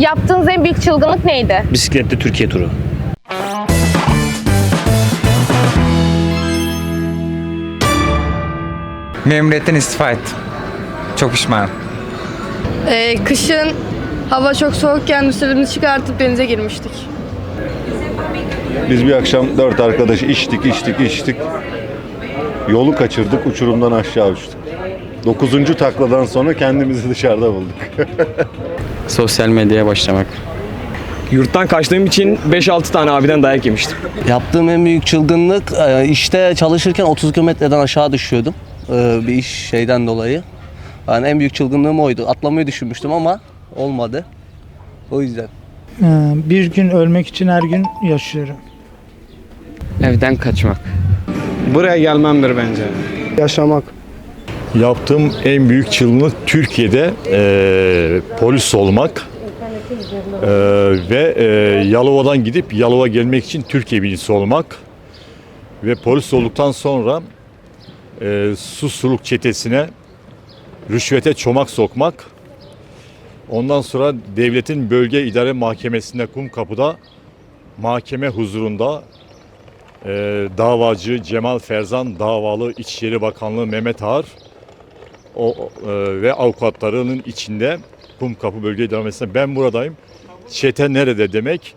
Yaptığınız en büyük çılgınlık neydi? Bisikletli Türkiye turu. Memuriyetten istifa ettim. Çok pişmanım. Ee, kışın hava çok soğukken üstlerimizi çıkartıp denize girmiştik. Biz bir akşam dört arkadaş içtik, içtik, içtik. Yolu kaçırdık, uçurumdan aşağı uçtuk. Dokuzuncu takladan sonra kendimizi dışarıda bulduk. Sosyal medyaya başlamak. Yurttan kaçtığım için 5-6 tane abiden dayak yemiştim. Yaptığım en büyük çılgınlık e, işte çalışırken 30 kilometreden aşağı düşüyordum. E, Bir iş şeyden dolayı. Yani en büyük çılgınlığım oydu. Atlamayı düşünmüştüm ama olmadı. O yüzden. Ee, Bir gün ölmek için her gün yaşıyorum. Evden kaçmak. Buraya gelmemdir bence. Yaşamak. Yaptığım en büyük çılgınlık Türkiye'de eee, polis olmak Eee, ve eee, Yalova'dan gidip Yalova gelmek için Türkiye birincisi olmak ve polis olduktan sonra eee susurluk çetesine rüşvete çomak sokmak ondan sonra devletin bölge idare mahkemesinde Kumkapı'da mahkeme huzurunda eee, davacı Cemal Ferzan davalı İçişleri Bakanlığı Mehmet Ağar o, e, ve avukatlarının içinde Kumkapı Bölge İdaresinde ben buradayım. Çete nerede demek?